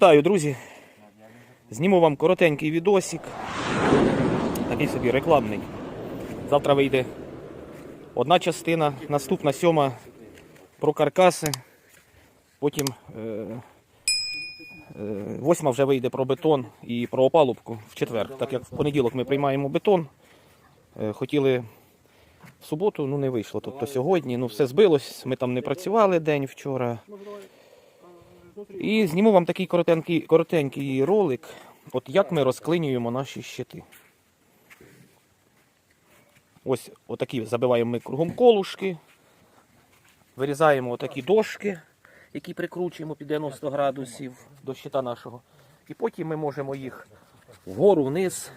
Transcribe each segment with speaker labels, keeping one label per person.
Speaker 1: Вітаю, друзі! Зніму вам коротенький відосик. Такий собі рекламний. Завтра вийде одна частина, наступна сьома про каркаси. Потім е, е, восьма вже вийде про бетон і про опалубку в четвер. Так як в понеділок ми приймаємо бетон. Е, хотіли в суботу, ну не вийшло. Тобто сьогодні, ну все збилось. Ми там не працювали день вчора. І зніму вам такий коротенький, коротенький ролик, от як ми розклинюємо наші щити. Ось отакі забиваємо ми кругом колушки, вирізаємо отакі дошки, які прикручуємо під 90 градусів до щита нашого. І потім ми можемо їх вгору, вниз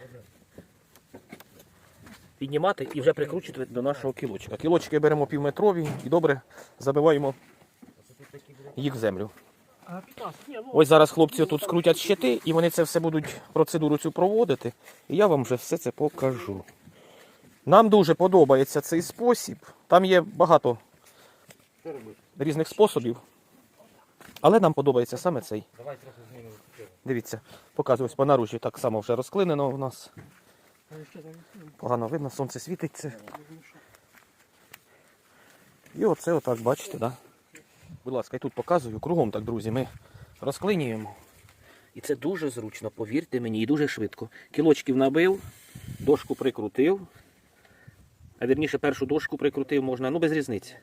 Speaker 1: піднімати і вже прикручувати до нашого кілочка. Кілочки беремо півметрові і добре забиваємо їх в землю. Ось зараз хлопці тут скрутять щити, і вони це все будуть процедуру цю проводити. І я вам вже все це покажу. Нам дуже подобається цей спосіб. Там є багато різних способів. Але нам подобається саме цей. Дивіться, показую ось по наружі так само вже розклинено у нас. Погано видно, сонце світить. Це. І оце отак, бачите, да? Будь ласка, я тут показую. Кругом так, друзі, ми розклинюємо. І це дуже зручно, повірте мені, і дуже швидко. Кілочків набив, дошку прикрутив. А вірніше першу дошку прикрутив можна, ну без різниці.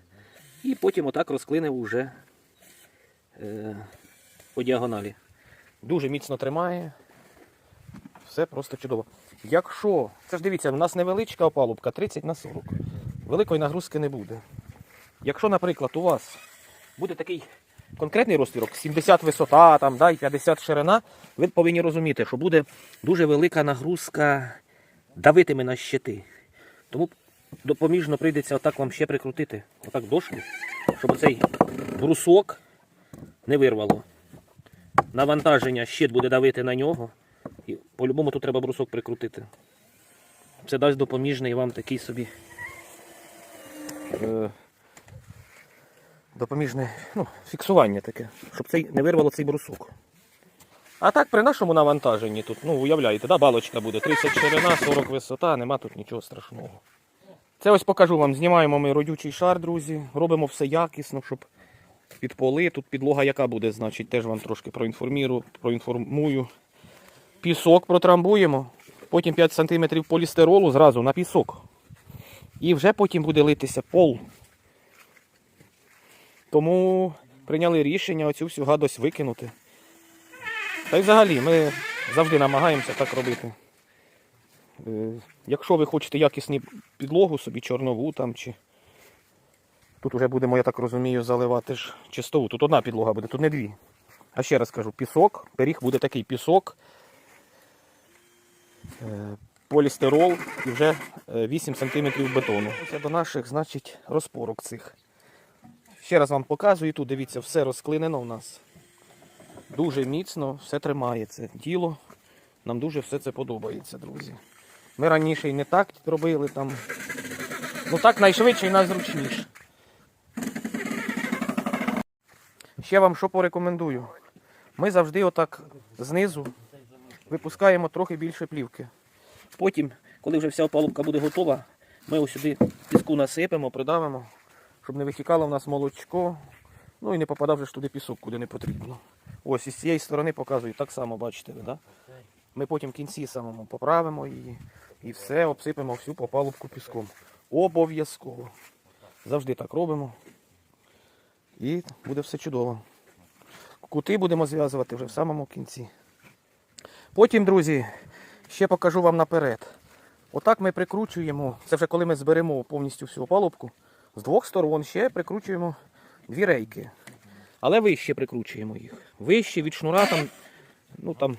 Speaker 1: І потім отак розклинив уже е, по діагоналі. Дуже міцно тримає. Все просто чудово. Якщо, це ж дивіться, у нас невеличка опалубка 30 на 40. Великої нагрузки не буде. Якщо, наприклад, у вас буде такий конкретний розтвірок, 70 висота там, да, і 50 ширина, ви повинні розуміти, що буде дуже велика нагрузка давитиме на щити. Тому допоміжно прийдеться отак вам ще прикрутити, отак дошки, щоб цей брусок не вирвало. Навантаження щит буде давити на нього. І по-любому тут треба брусок прикрутити. Це дасть допоміжний вам такий собі. Допоміжне ну, фіксування таке, щоб цей не вирвало цей брусок. А так при нашому навантаженні тут, ну уявляєте, да, балочка буде 30 ширина, 40 висота, нема тут нічого страшного. Це ось покажу вам, знімаємо ми родючий шар, друзі. Робимо все якісно, щоб під поли. Тут підлога яка буде, значить, теж вам трошки проінформірую, проінформую. Пісок протрамбуємо, потім 5 см полістиролу зразу на пісок. І вже потім буде литися пол. Тому прийняли рішення оцю всю гадость викинути. Та й взагалі ми завжди намагаємося так робити. Е, Якщо ви хочете якісну підлогу собі, чорнову там чи. Тут вже будемо, я так розумію, заливати ж чистову. Тут одна підлога буде, тут не дві. А ще раз кажу, пісок, пиріг буде такий пісок, е, полістирол і вже е, 8 см бетону. Ось до наших, значить, розпорок цих. Ще раз вам показую, тут дивіться, все розклинено у нас. Дуже міцно, все тримається. Тіло. Нам дуже все це подобається, друзі. Ми раніше і не так робили там. Ну так найшвидше і найзручніше. Ще вам що порекомендую. Ми завжди отак знизу випускаємо трохи більше плівки. Потім, коли вже вся опалубка буде готова, ми ось сюди піску насипемо, придавимо, щоб не витікало в нас молочко. Ну і не попадав вже туди пісок, куди не потрібно. Ось із цієї сторони показую, так само бачите ви, да? Ми потім в кінці самому поправимо її і все, обсипемо всю опалубку піском. Обов'язково. Завжди так робимо. І буде все чудово. Кути будемо зв'язувати вже в самому кінці. Потім, друзі, ще покажу вам наперед. Отак ми прикручуємо, це вже коли ми зберемо повністю всю опалубку, з двох сторон ще прикручуємо дві рейки. Але вище прикручуємо їх. Вище від шнура там, ну там,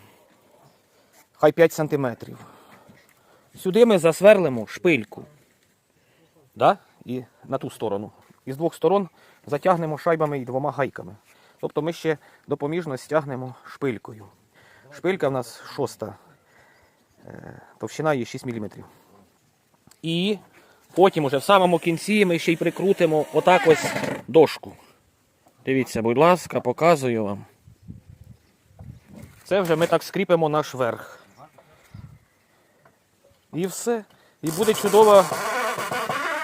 Speaker 1: хай 5 см. Сюди ми засверлимо шпильку. Да? І на ту сторону. І з двох сторон затягнемо шайбами і двома гайками. Тобто ми ще допоміжно стягнемо шпилькою. Шпилька в нас шоста. Е, Товщина її 6 мм. І потім уже в самому кінці ми ще й прикрутимо отак ось дошку. Дивіться, будь ласка, показую вам. Це вже ми так скріпимо наш верх. І все. І буде чудова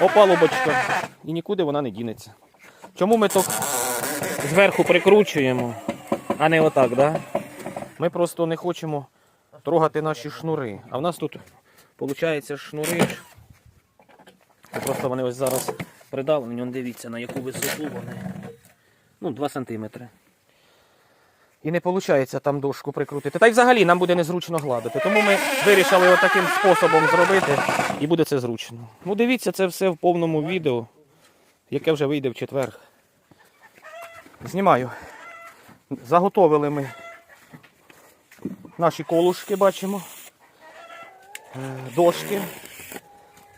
Speaker 1: опалубочка. І нікуди вона не дінеться. Чому ми так зверху прикручуємо, а не отак, да? Ми просто не хочемо трогати наші шнури. А в нас тут, виходить, шнури. Це просто вони ось зараз придавлені. Он дивіться, на яку висоту вони. Ну, 2 сантиметри. І не виходить там дошку прикрутити. Та й взагалі нам буде незручно гладити. Тому ми вирішили отаким способом зробити і буде це зручно. Ну дивіться, це все в повному відео, яке вже вийде в четвер. Знімаю. Заготовили ми наші колушки, бачимо. Е, Дошки,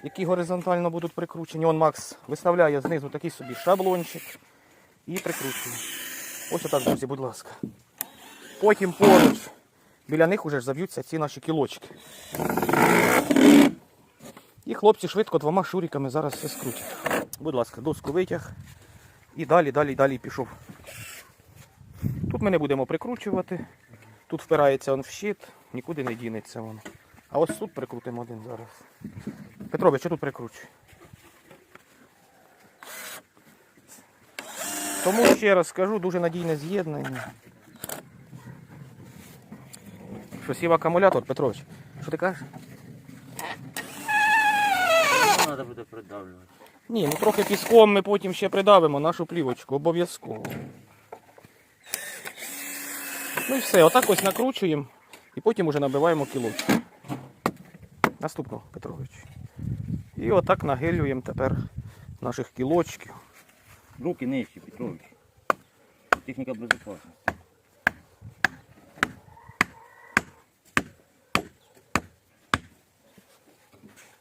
Speaker 1: які горизонтально будуть прикручені. Он Макс виставляє знизу такий собі шаблончик і прикручує. Ось отак, друзі, будь ласка. Потім поруч біля них уже заб'ються ці наші кілочки. І хлопці швидко двома шуриками зараз все скрутять. Будь ласка, доску витяг. І далі, далі, далі пішов. Тут ми не будемо прикручувати. Тут впирається он в щит, нікуди не дінеться воно. А ось тут прикрутимо один зараз. Петрович, що тут прикручуй? Тому ще раз скажу, дуже надійне з'єднання. Що сів акумулятор, Петрович? Що ти кажеш?
Speaker 2: Треба буде придавлювати.
Speaker 1: Ні, ну трохи піском ми потім ще придавимо нашу плівочку, обов'язково. Ну і все, отак ось накручуємо і потім уже набиваємо кілочку. Наступного, Петрович. І отак нагилюємо тепер наших кілочків.
Speaker 2: Руки нижче, Петрович. Техніка безпечності.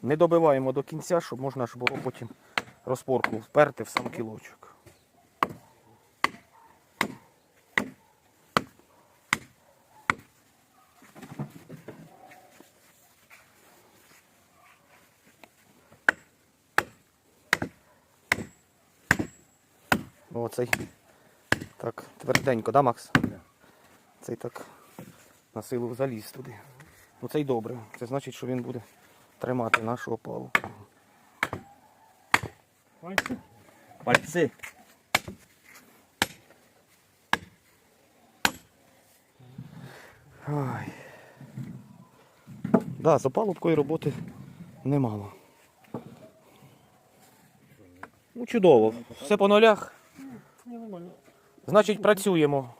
Speaker 1: Не добиваємо до кінця, щоб можна ж було потім розпорку вперти в сам кілочок. Оцей так тверденько, да, Макс?
Speaker 2: Да.
Speaker 1: Цей так на силу заліз туди. Ну цей добре. Це значить, що він буде тримати нашу опалу.
Speaker 2: Пальці.
Speaker 1: Ой. Да, з опалубкою роботи немало. Ну, чудово. Все по нулях. Значить, працюємо.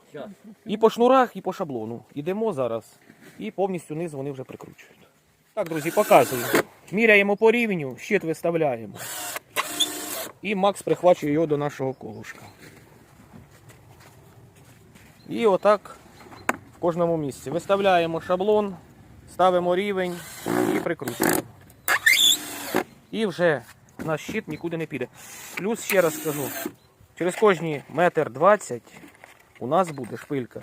Speaker 1: І по шнурах, і по шаблону. Ідемо зараз. І повністю низ вони вже прикручують. Так, друзі, показую. Міряємо по рівню, щит виставляємо. І Макс прихвачує його до нашого колушка. І отак в кожному місці. Виставляємо шаблон, ставимо рівень і прикручуємо. І вже наш щит нікуди не піде. Плюс ще раз скажу, через кожні метр двадцять у нас буде шпилька.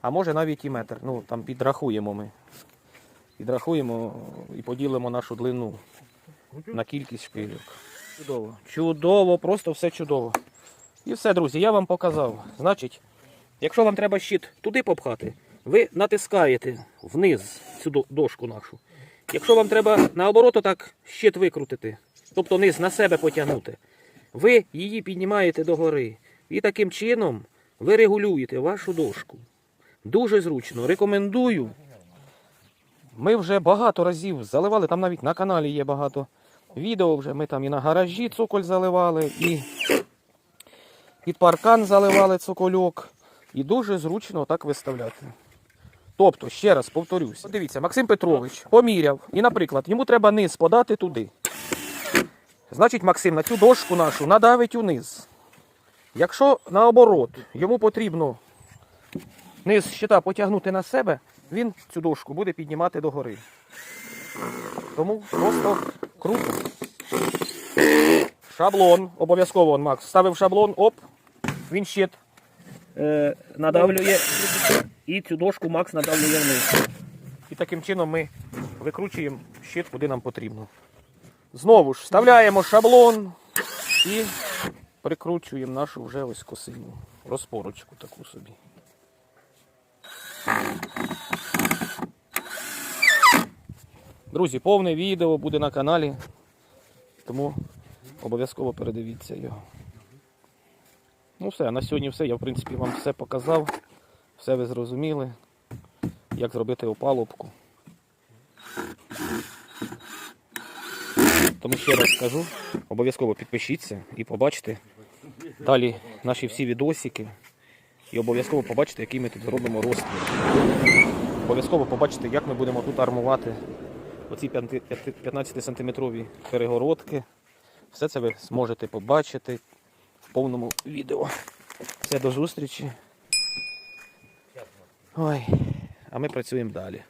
Speaker 1: А може навіть і метр. Ну там підрахуємо ми. Підрахуємо і поділимо нашу длину на кількість шпильок. Чудово. Чудово, просто все чудово. І все, друзі, я вам показав. Значить, якщо вам треба щит туди попхати, ви натискаєте вниз цю дошку нашу. Якщо вам треба наоборот так щит викрутити, тобто низ на себе потягнути, ви її піднімаєте догори. І таким чином ви регулюєте вашу дошку. Дуже зручно. Рекомендую. Ми вже багато разів заливали, там навіть на каналі є багато відео вже. Ми там і на гаражі цоколь заливали, і під паркан заливали цокольок. І дуже зручно так виставляти. Тобто, ще раз повторюся. Дивіться, Максим Петрович поміряв. І, наприклад, йому треба низ подати туди. Значить, Максим на цю дошку нашу надавить униз. Якщо наоборот йому потрібно низ щита потягнути на себе, він цю дошку буде піднімати догори. Тому просто круто. Шаблон, обов'язково Макс. Ставив шаблон, оп, він щит е, надавлює і цю дошку Макс надавлює вниз. І таким чином ми викручуємо щит, куди нам потрібно. Знову ж вставляємо шаблон і прикручуємо нашу вже ось косиню. Розпорочку таку собі. Друзі, повне відео буде на каналі, тому обов'язково передивіться його. Ну все, на сьогодні все. Я в принципі вам все показав, все ви зрозуміли, як зробити опалубку. Тому ще раз скажу, обов'язково підпишіться і побачите далі наші всі відосики. І обов'язково побачите, який ми тут зробимо розтвір. Обов'язково побачите, як ми будемо тут армувати оці 15-сантиметрові перегородки. Все це ви зможете побачити в повному відео. Все, до зустрічі. Ой, а ми працюємо далі.